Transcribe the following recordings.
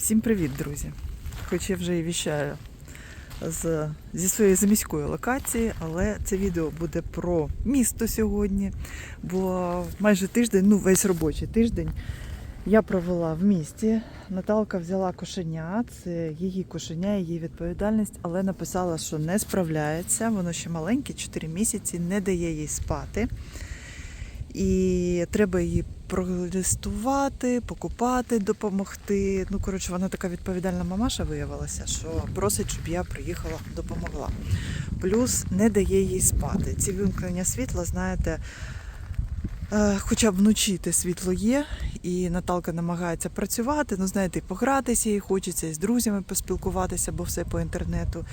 Всім привіт, друзі! Хоч я вже і віщаю з, зі своєї заміської локації, але це відео буде про місто сьогодні, бо майже тиждень, ну весь робочий тиждень, я провела в місті. Наталка взяла кошеня, це її кошеня, її відповідальність, але написала, що не справляється, воно ще маленьке, 4 місяці, не дає їй спати. І треба її пролистувати, покупати, допомогти. Ну, коротше, вона така відповідальна мамаша виявилася, що просить, щоб я приїхала, допомогла. Плюс не дає їй спати. Ці вимкнення світла, знаєте, е, хоча б вночі те світло є, і Наталка намагається працювати, ну, знаєте, і погратися, їй хочеться, і з друзями поспілкуватися, бо все по інтернету.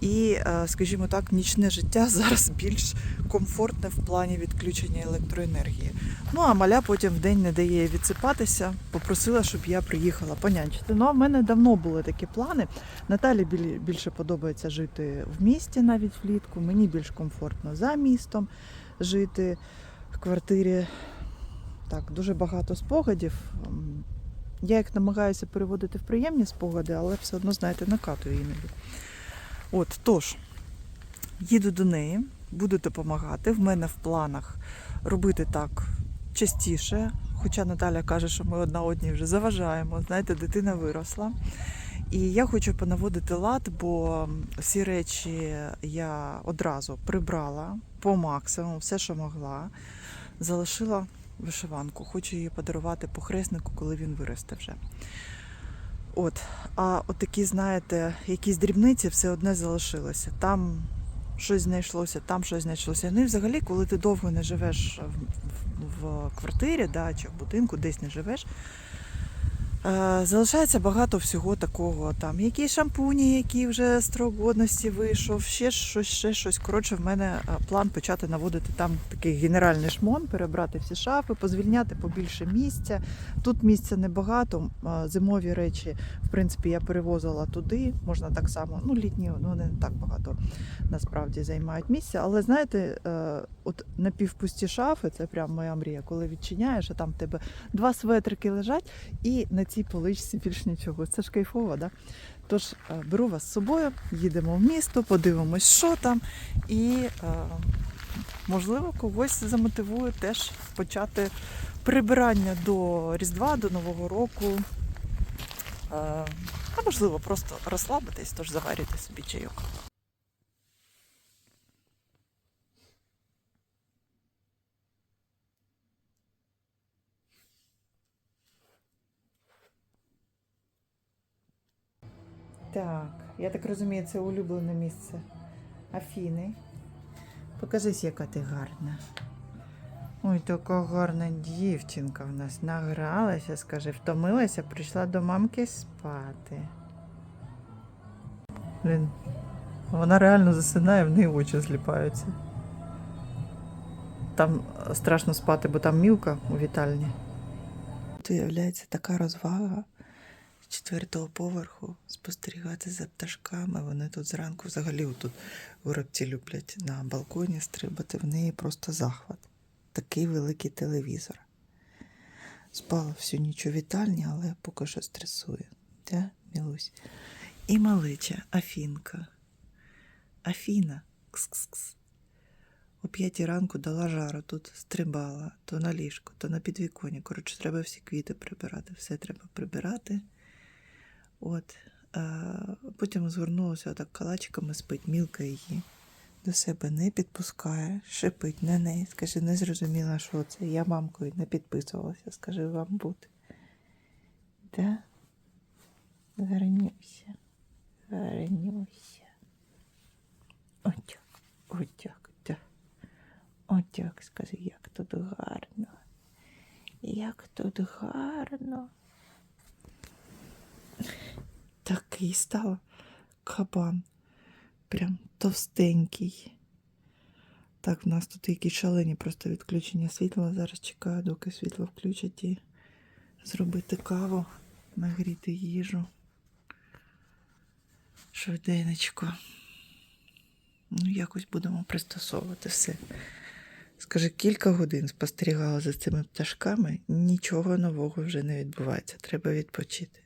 І, е, скажімо так, нічне життя зараз більш комфортне в плані відключення електроенергії. Ну а маля потім в день не дає відсипатися, попросила, щоб я приїхала понянчити. Ну а в мене давно були такі плани. Наталі більше подобається жити в місті навіть влітку. Мені більш комфортно за містом жити в квартирі. Так, дуже багато спогадів. Я їх намагаюся переводити в приємні спогади, але все одно, знаєте, накатую іноді. От, тож, їду до неї, буду допомагати. В мене в планах робити так частіше. Хоча Наталя каже, що ми одна одній вже заважаємо. Знаєте, дитина виросла. І я хочу понаводити лад, бо всі речі я одразу прибрала по максимуму, все, що могла. Залишила вишиванку. Хочу її подарувати похреснику, коли він виросте вже. От. А от такі, знаєте, якісь дрібниці все одне залишилося. Там щось знайшлося, там щось знайшлося. Ну і взагалі, коли ти довго не живеш в, в, в квартирі да, чи в будинку, десь не живеш, залишається багато всього такого. Там які шампуні, які вже строк годності вийшов, ще щось, ще щось. Коротше, в мене е, план почати наводити там такий генеральний шмон, перебрати всі шафи, позвільняти побільше місця. Тут місця небагато. е, Зимові речі, в принципі, я перевозила туди. Можна так само, ну літні, вони не так багато насправді займають місця. Але знаєте, е, от напівпусті шафи, це прям моя мрія, коли відчиняєш, а там в тебе два светрики лежать, і на цій поличці більш нічого. Це ж кайфово, да? Тож е, беру вас з собою, їдемо в місто, подивимось, що там, і е, можливо когось замотивую теж почати прибирання до Різдва, до Нового року. Е, а можливо, просто розслабитись, тож заварюйте собі чайок. Так, я так розумію, це улюблене місце Афіни. Покажись, яка ти гарна. Ой, така гарна дівчинка в нас награлася, скажи, втомилася, прийшла до мамки спати. Блін, вона реально засинає, в неї очі зліпаються. Там страшно спати, бо там мілка у вітальні. Тут виявляється така розвага четвертого поверху спостерігати за пташками. Вони тут зранку взагалі тут горобці люблять на балконі стрибати. В неї просто захват. Такий великий телевізор. Спала всю ніч у вітальні, але поки що стресує. Та, Мілусь? І малича Афінка. Афіна. Кс-кс-кс. О п'ятій ранку дала жару, тут стрибала, то на ліжку, то на підвіконні. Коротше, треба всі квіти прибирати, все треба прибирати. От. А потім згорнулася так калачиками, спить, мілка її. До себе не підпускає, шипить на неї. Скаже, не зрозуміла, що це. Я мамкою не підписувалася, скажи вам бути. Да? Вернюся. Вернюся. Отак, отак, да. Отак, скажи, як тут гарно. Як тут гарно. Такий став кабан. Прям товстенький. Так, в нас тут якісь шалені просто відключення світла. Зараз чекаю, доки світло включать і зробити каву, нагріти їжу. Швиденечко. Ну, якось будемо пристосовувати все. Скажи, кілька годин спостерігала за цими пташками, нічого нового вже не відбувається. Треба відпочити.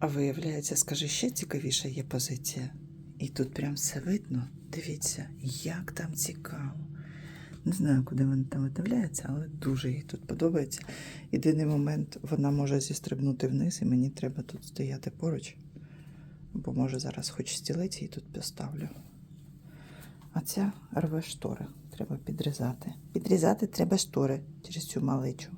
А виявляється, скажи, ще цікавіша є позиція. І тут прям все видно. Дивіться, як там цікаво. Не знаю, куди вона там видивляється, але дуже їй тут подобається. Єдиний момент, вона може зістрибнути вниз, і мені треба тут стояти поруч. Бо може зараз хоч стілець її тут поставлю. А ця рве штори. Треба підрізати. Підрізати треба штори через цю маличу.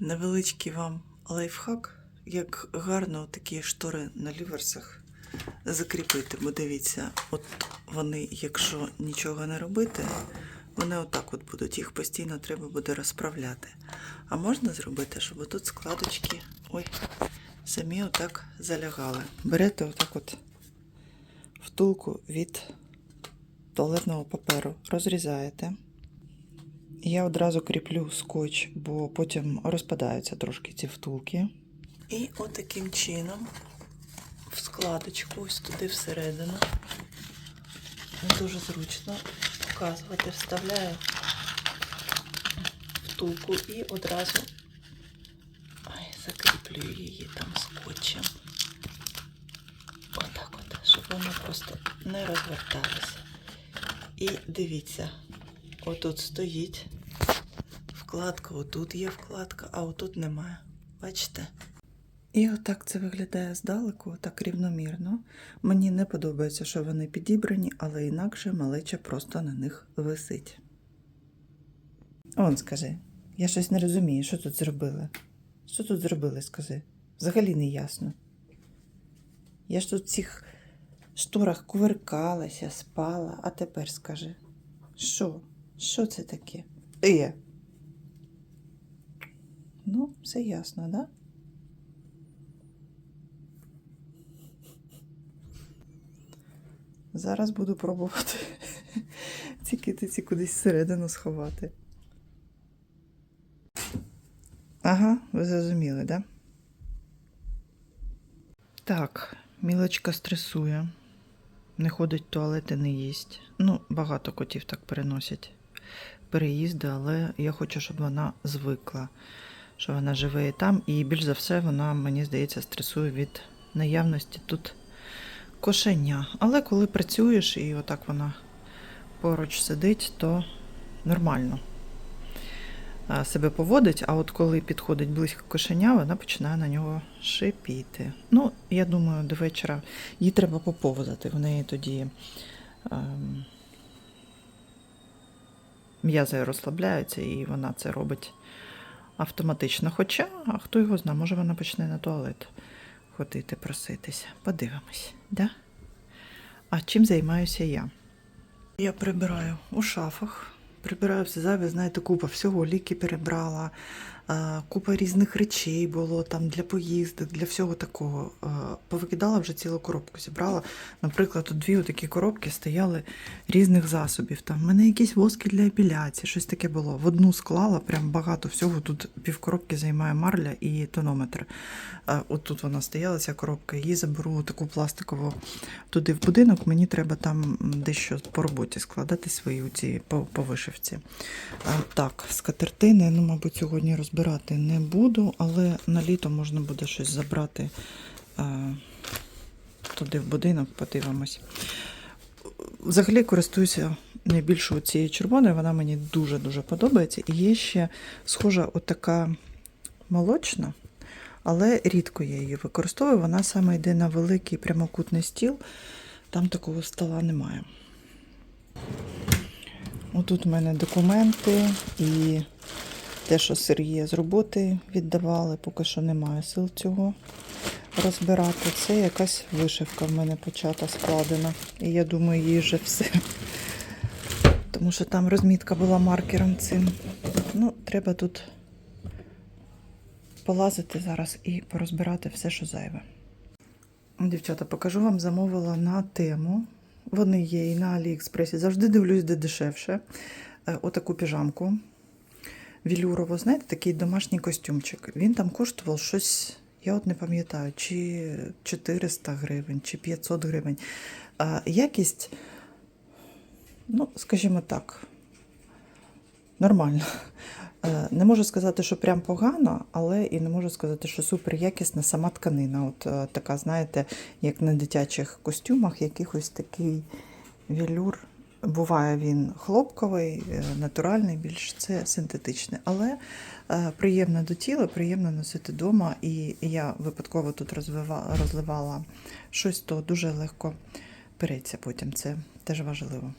Невеличкий вам лайфхак, як гарно такі штори на ліверсах закріпити. Бо дивіться, от вони, якщо нічого не робити, вони отак от будуть. Їх постійно треба буде розправляти. А можна зробити, щоб отут складочки ой, самі отак залягали. Берете отак от втулку від туалетного паперу, розрізаєте. Я одразу кріплю скотч, бо потім розпадаються трошки ці втулки. І отаким чином в складочку, ось туди всередину. Дуже зручно показувати, вставляю втулку і одразу ай, закріплюю її там скотчем. Отак от, щоб воно просто не розверталося. І дивіться, отут стоїть вкладка, отут є вкладка, а отут немає. Бачите? І отак це виглядає здалеку, так рівномірно. Мені не подобається, що вони підібрані, але інакше малеча просто на них висить. Он скажи, я щось не розумію, що тут зробили. Що тут зробили, скажи? Взагалі не ясно. Я ж тут в цих шторах кувиркалася, спала, а тепер скажи. Що? Що це таке? Е. Ну, все ясно, да? Зараз буду пробувати ці китиці кудись всередину сховати. Ага, ви зрозуміли, да? Так, мілочка стресує. Не ходить в туалет і не їсть. Ну, багато котів так переносять переїзди, але я хочу, щоб вона звикла, що вона живе і там, і більш за все вона, мені здається, стресує від наявності тут кошеня. Але коли працюєш і отак вона поруч сидить, то нормально себе поводить. А от коли підходить близько кошеня, вона починає на нього шипіти. Ну, я думаю, до вечора їй треба поповзати. В неї тоді ем, м'язи розслабляються, і вона це робить автоматично. Хоча, а хто його знає, може вона почне на туалет ходити, проситися. Подивимось, да? А чим займаюся я? Я прибираю у шафах. Прибираю все зайве, знаєте, купа всього, ліки перебрала, купа різних речей було там для поїздок, для всього такого. Повикидала вже цілу коробку, зібрала. Наприклад, тут дві такі коробки стояли різних засобів. Там в мене якісь воски для епіляції, щось таке було. В одну склала, прям багато всього. Тут півкоробки займає марля і тонометр. От тут вона стояла, ця коробка. Її заберу таку пластикову туди в будинок. Мені треба там дещо по роботі складати свої ці по, вишивці. Так, скатертини, ну, мабуть, сьогодні розбирати не буду, але на літо можна буде щось забрати а, туди в будинок, подивимось. Взагалі користуюся найбільше цією червоною, вона мені дуже-дуже подобається. І є ще схожа отака молочна, але рідко я її використовую. Вона саме йде на великий прямокутний стіл, там такого стола немає. Отут у мене документи і те, що Сергія з роботи віддавали, поки що немає сил цього розбирати. Це якась вишивка в мене почата складена. І я думаю, їй вже все. Тому що там розмітка була маркером цим. Ну, треба тут полазити зараз і порозбирати все, що зайве. Дівчата, покажу вам, замовила на тему. Вони є і на Аліекспресі. Завжди дивлюсь, де дешевше. Е, Отаку піжамку. Вілюрову, знаєте, такий домашній костюмчик. Він там коштував щось, я от не пам'ятаю, чи 400 гривень, чи 500 гривень. А якість, ну, скажімо так, нормально. Е, Не можу сказати, що прям погано, але і не можу сказати, що супер якісна сама тканина. От е, така, знаєте, як на дитячих костюмах, якихось такий велюр. Буває він хлопковий, е, натуральний, більш це синтетичний. Але е, приємно до тіла, приємно носити вдома. І я випадково тут розливала щось, то дуже легко переться потім. Це теж важливо.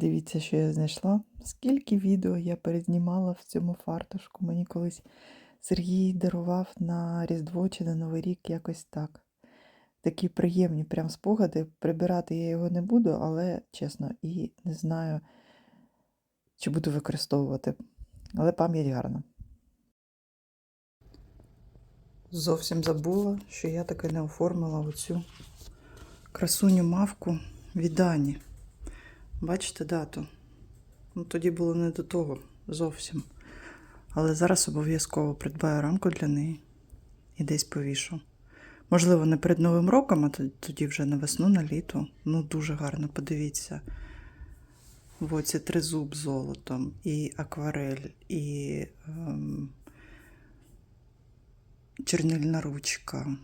Дивіться, що я знайшла. Скільки відео я перезнімала в цьому фартушку. Мені колись Сергій дарував на Різдво чи на Новий рік якось так. Такі приємні прям спогади. Прибирати я його не буду, але чесно, і не знаю, чи буду використовувати. Але пам'ять гарна. Зовсім забула, що я таки не оформила оцю красуню мавку від Дані. Бачите дату? Ну, тоді було не до того зовсім. Але зараз обов'язково придбаю рамку для неї і десь повішу. Можливо, не перед Новим роком, а тоді вже на весну, на літо. Ну, дуже гарно, подивіться. В оці тризуб золотом, і акварель, і ем, чернильна ручка,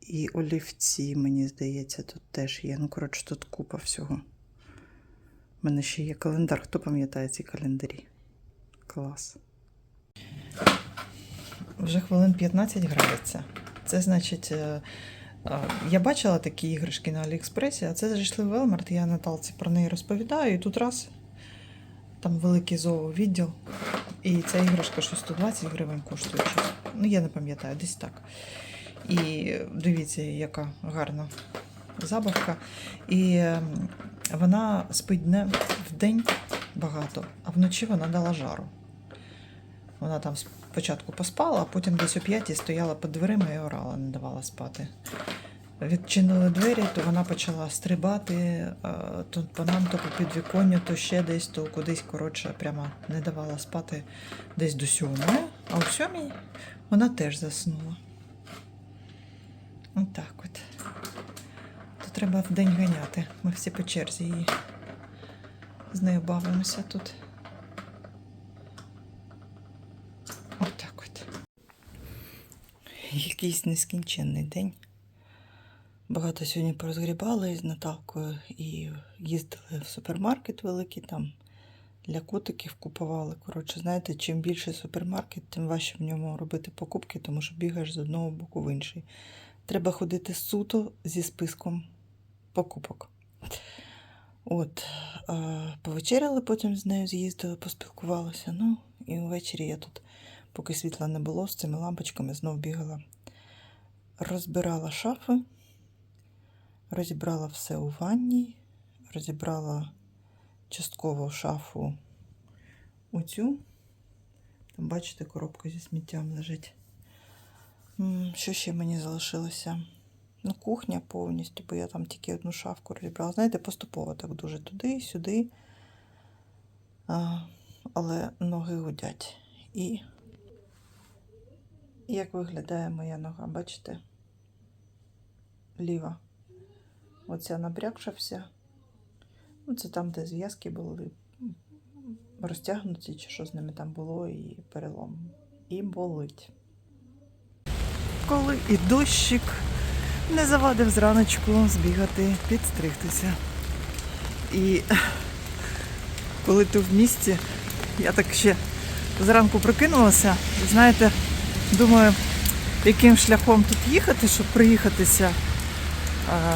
і олівці, мені здається, тут теж є. Ну, коротше, тут купа всього. У мене ще є календар. Хто пам'ятає ці календарі? Клас. Вже хвилин 15 грається. Це значить, е, е, я бачила такі іграшки на Аліекспресі, а це зайшли в Велмарт, я Наталці про неї розповідаю, і тут раз там великий зоовідділ, і ця іграшка щось 120 гривень коштує. Ну, я не пам'ятаю, десь так. І дивіться, яка гарна забавка. І ем, вона спить не в день багато, а вночі вона дала жару. Вона там спочатку поспала, а потім десь о п'ятій стояла під дверима і орала, не давала спати. Відчинили двері, то вона почала стрибати е, то по нам, то по підвіконню, то ще десь, то кудись, коротше, прямо не давала спати десь до сьомої, а о сьомій вона теж заснула. Отак от. Треба вдень ганяти. Ми всі по черзі її з нею бавимося тут. Отак от. Якийсь нескінченний день. Багато сьогодні порозгрібали з Наталкою і їздили в супермаркет великий там. Для котиків купували. Коротше, знаєте, чим більше супермаркет, тим важче в ньому робити покупки, тому що бігаєш з одного боку в інший. Треба ходити суто зі списком покупок. От, е, повечеряли, потім з нею з'їздили, поспілкувалися. Ну, і ввечері я тут, поки світла не було, з цими лампочками знов бігала. Розбирала шафи, розібрала все у ванні, розібрала частково шафу оцю. Там, бачите, коробка зі сміттям лежить. Що ще мені залишилося? Ну, кухня повністю, бо я там тільки одну шафку розібрала. Знаєте, поступово так дуже туди, сюди. А, але ноги гудять. І як виглядає моя нога, бачите? Ліва. Оця набрякша вся. Ну, це там, де зв'язки були розтягнуті, чи що з ними там було, і перелом. І болить. Коли і дощик не завадив зраночку збігати, підстригтися. І коли ти в місті, я так ще зранку прокинулася, знаєте, думаю, яким шляхом тут їхати, щоб приїхатися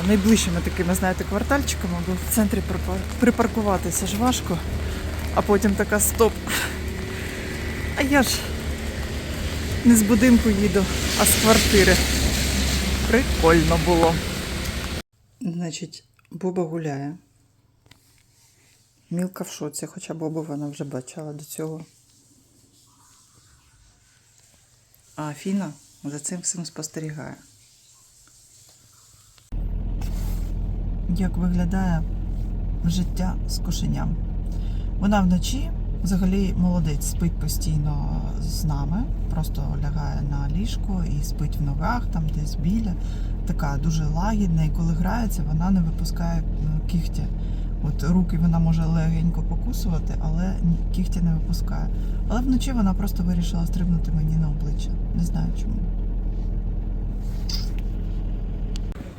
найближчими такими, знаєте, квартальчиками, бо в центрі припаркуватися ж важко, а потім така стоп. А я ж не з будинку їду, а з квартири. Прикольно було. Значить, Боба гуляє. Мілка в шоці, хоча Бобу вона вже бачила до цього. А Афіна за цим всім спостерігає. Як виглядає життя з кошеням? Вона вночі взагалі молодець, спить постійно з нами, просто лягає на ліжко і спить в ногах, там десь біля. Така дуже лагідна, і коли грається, вона не випускає е, кігті. От руки вона може легенько покусувати, але кігті не випускає. Але вночі вона просто вирішила стрибнути мені на обличчя. Не знаю чому.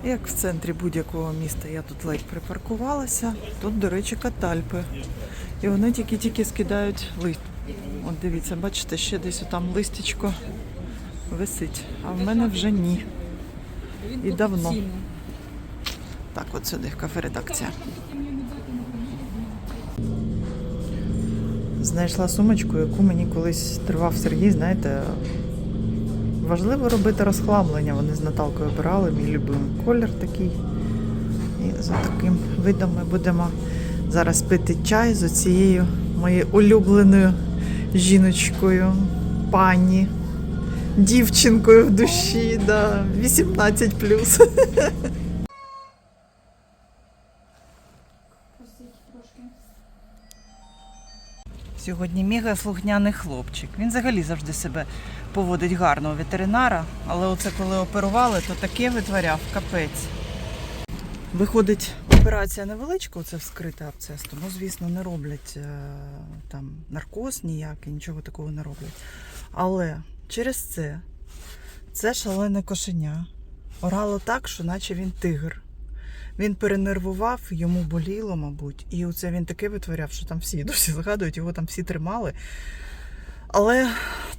Як в центрі будь-якого міста я тут ледь припаркувалася. Тут, до речі, катальпи. І вони тільки-тільки скидають лист. От дивіться, бачите, ще десь там листячко висить. А в мене вже ні. І давно. Так, от сюди, кафе-редакція. Знайшла сумочку, яку мені колись тривав Сергій, знаєте. Важливо робити розхламлення. Вони з Наталкою обирали, мій любимий колір такий. І за таким видом ми будемо зараз пити чай з оцією моєю улюбленою жіночкою, пані, дівчинкою в душі, да, 18 Сьогодні мега слухняний хлопчик. Він взагалі завжди себе поводить гарно у ветеринара, але оце коли оперували, то таке витворяв капець. Виходить, операція невеличка, це вскрита абцесту. Ну, звісно, не роблять е, там наркоз ніякий, нічого такого не роблять. Але через це це шалене кошеня орало так, що наче він тигр. Він перенервував, йому боліло, мабуть. І оце він таке витворяв, що там всі досі згадують, його там всі тримали. Але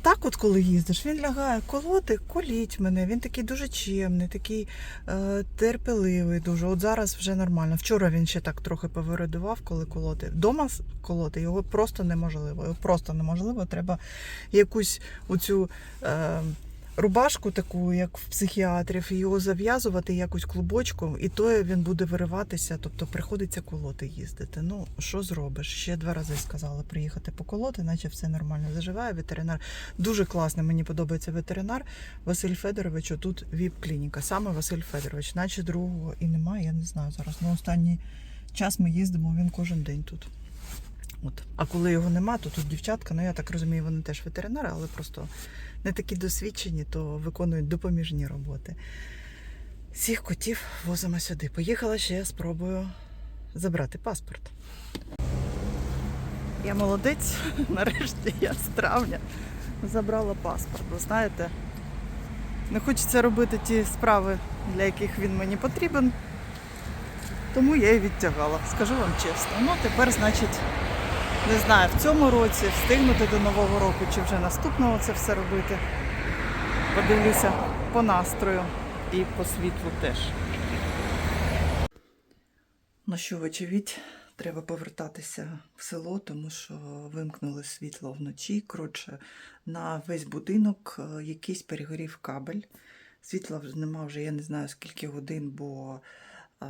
так, от коли їздиш, він лягає колоти, коліть мене. Він такий дуже чемний, такий е, терпеливий, дуже. От зараз вже нормально. Вчора він ще так трохи повиридував, коли колоти. Дома колоти його просто неможливо. Його просто неможливо. Треба якусь оцю. Е, Рубашку таку, як в психіатрів, його зав'язувати якось клубочком, і то він буде вириватися, тобто приходиться колоти їздити. Ну, що зробиш? Ще два рази сказала приїхати поколоти, наче все нормально заживає. Ветеринар дуже класний, мені подобається ветеринар Василь Федорович. Тут ВІП-клініка. Саме Василь Федорович, наче другого і немає, я не знаю зараз. Ну, останній час ми їздимо, він кожен день тут. От. А коли його нема, то тут дівчатка, ну я так розумію, вони теж ветеринари, але просто не такі досвідчені, то виконують допоміжні роботи. Всіх котів возимо сюди. Поїхала ще, я спробую забрати паспорт. Я молодець, нарешті я з травня забрала паспорт. Ви знаєте, не хочеться робити ті справи, для яких він мені потрібен. Тому я і відтягала, скажу вам чесно. Ну, тепер, значить, не знаю, в цьому році встигнути до Нового року чи вже наступного це все робити. Подивлюся по настрою і по світлу теж. Ну що, вочевидь, треба повертатися в село, тому що вимкнули світло вночі. Коротше, на весь будинок е, якийсь перегорів кабель. Світла вже нема вже я не знаю скільки годин, бо е,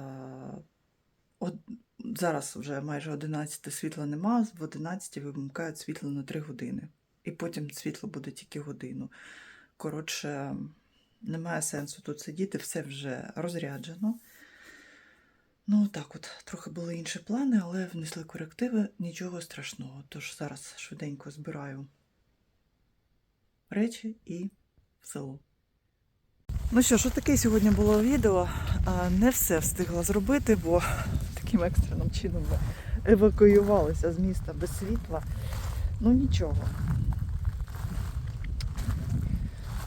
от, зараз вже майже 11 світла нема, в 11 вимикають світло на 3 години. І потім світло буде тільки годину. Коротше, немає сенсу тут сидіти, все вже розряджено. Ну, так от, трохи були інші плани, але внесли корективи, нічого страшного. Тож зараз швиденько збираю речі і в село. Ну що ж, таке сьогодні було відео. Не все встигла зробити, бо таким екстреним чином ми евакуювалися з міста без світла. Ну нічого.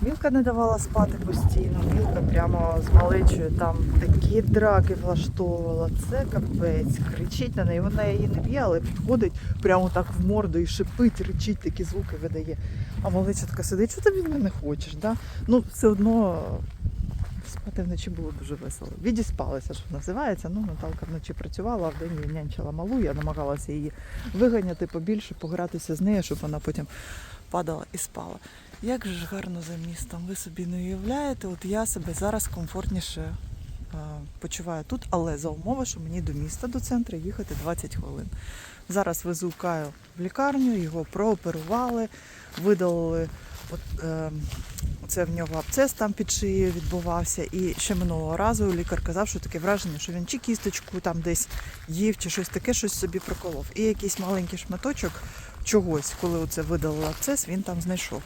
Мілка не давала спати постійно. Мілка прямо з малечою там такі драки влаштовувала. Це капець. Кричить на неї. Вона її не б'є, але підходить прямо так в морду і шипить, речить, такі звуки видає. А малеча така сидить, що ти від мене хочеш? Да? Ну, все одно спати вночі було дуже весело. Відіспалася, що називається. Ну, Наталка вночі працювала, а вдень нянчила малу. Я намагалася її виганяти побільше, погратися з нею, щоб вона потім падала і спала. Як же ж гарно за містом, ви собі не уявляєте, от я себе зараз комфортніше е, почуваю тут, але за умови, що мені до міста, до центру їхати 20 хвилин. Зараз везу Каю в лікарню, його прооперували, видалили. От, е, це в нього абцес там під шиєю відбувався. І ще минулого разу лікар казав, що таке враження, що він чи кісточку там десь їв, чи щось таке, щось собі проколов. І якийсь маленький шматочок чогось, коли оце видалили абцес, він там знайшов.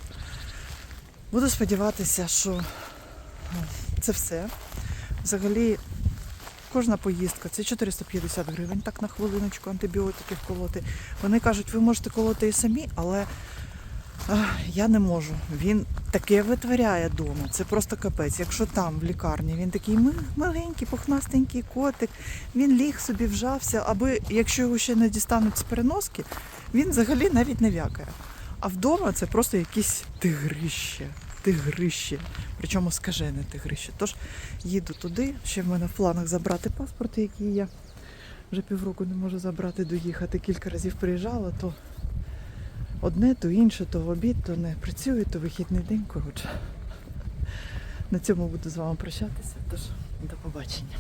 Буду сподіватися, що це все. Взагалі, кожна поїздка це 450 гривень, так на хвилиночку антибіотики вколоти. Вони кажуть, ви можете колоти і самі, але я не можу. Він таке витворяє вдома. Це просто капець. Якщо там в лікарні він такий маленький, пухнастенький котик, він ліг собі вжався, аби якщо його ще не дістануть з переноски, він взагалі навіть не в'якає. А вдома це просто якісь тигрище. Тигрище. Причому скажене тигрище. Тож їду туди. Ще в мене в планах забрати паспорт, який я вже півроку не можу забрати, доїхати. Кілька разів приїжджала, то одне, то інше, то в обід, то не працюю, то вихідний день. Коротше. На цьому буду з вами прощатися. Тож до побачення.